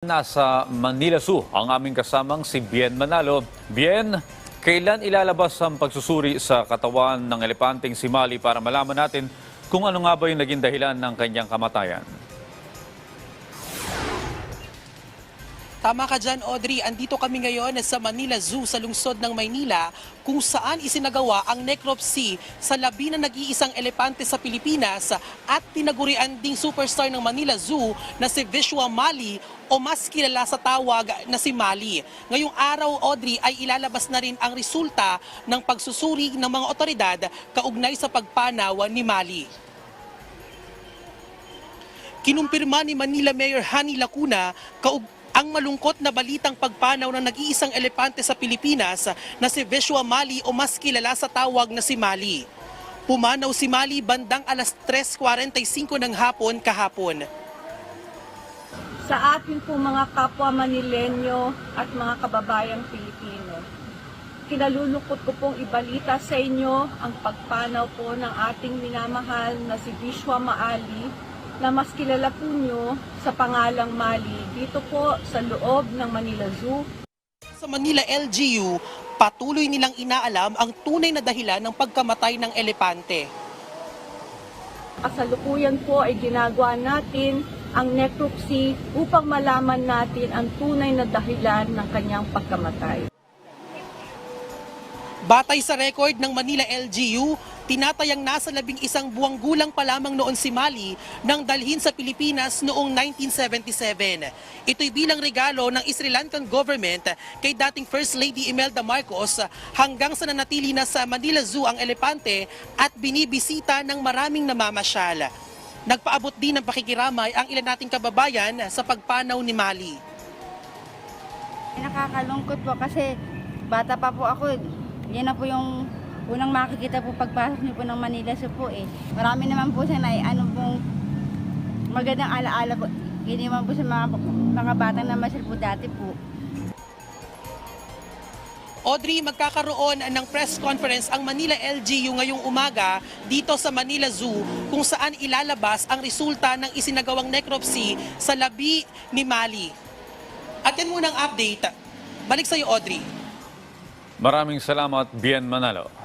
Nasa Manila Zoo ang aming kasamang si Bien Manalo. Bien, kailan ilalabas ang pagsusuri sa katawan ng elepanteng si Mali para malaman natin kung ano nga ba yung naging dahilan ng kanyang kamatayan? Tama ka dyan, Audrey. Andito kami ngayon sa Manila Zoo sa lungsod ng Maynila kung saan isinagawa ang necropsy sa labi na nag-iisang elepante sa Pilipinas at tinagurian ding superstar ng Manila Zoo na si Vishwa Mali o mas kilala sa tawag na si Mali. Ngayong araw, Audrey, ay ilalabas na rin ang resulta ng pagsusuri ng mga otoridad kaugnay sa pagpanaw ni Mali. Kinumpirma ni Manila Mayor Hani Lacuna kaug ang malungkot na balitang pagpanaw ng nag-iisang elepante sa Pilipinas na si Vishwa Mali o mas kilala sa tawag na si Mali. Pumanaw si Mali bandang alas 3.45 ng hapon kahapon. sa ating po mga kapwa Manilenyo at mga kababayang Pilipino. Kinalulungkot ko pong ibalita sa inyo ang pagpanaw po ng ating minamahal na si Vishwa Maali na mas kilala po nyo sa pangalang Mali dito po sa loob ng Manila Zoo. Sa Manila LGU, patuloy nilang inaalam ang tunay na dahilan ng pagkamatay ng elepante. Kasalukuyan po ay ginagawa natin ang necropsy upang malaman natin ang tunay na dahilan ng kanyang pagkamatay. Batay sa record ng Manila LGU, tinatayang nasa labing isang buwang gulang pa lamang noon si Mali nang dalhin sa Pilipinas noong 1977. Ito'y bilang regalo ng Sri Lankan government kay dating First Lady Imelda Marcos hanggang sa nanatili na sa Manila Zoo ang elepante at binibisita ng maraming namamasyal. Nagpaabot din ng pakikiramay ang ilan nating kababayan sa pagpanaw ni Mali. Nakakalungkot po kasi bata pa po ako. Yan na po yung unang makikita po pagpasok niyo po ng Manila Zoo po eh. Marami naman po siya na ano pong magandang alaala po. Hindi naman po sa mga, mga batang namasyal po dati po. Audrey, magkakaroon ng press conference ang Manila LGU ngayong umaga dito sa Manila Zoo kung saan ilalabas ang resulta ng isinagawang necropsy sa labi ni Mali. At yan muna ang update. Balik sa iyo, Audrey. Maraming salamat, Bien Manalo.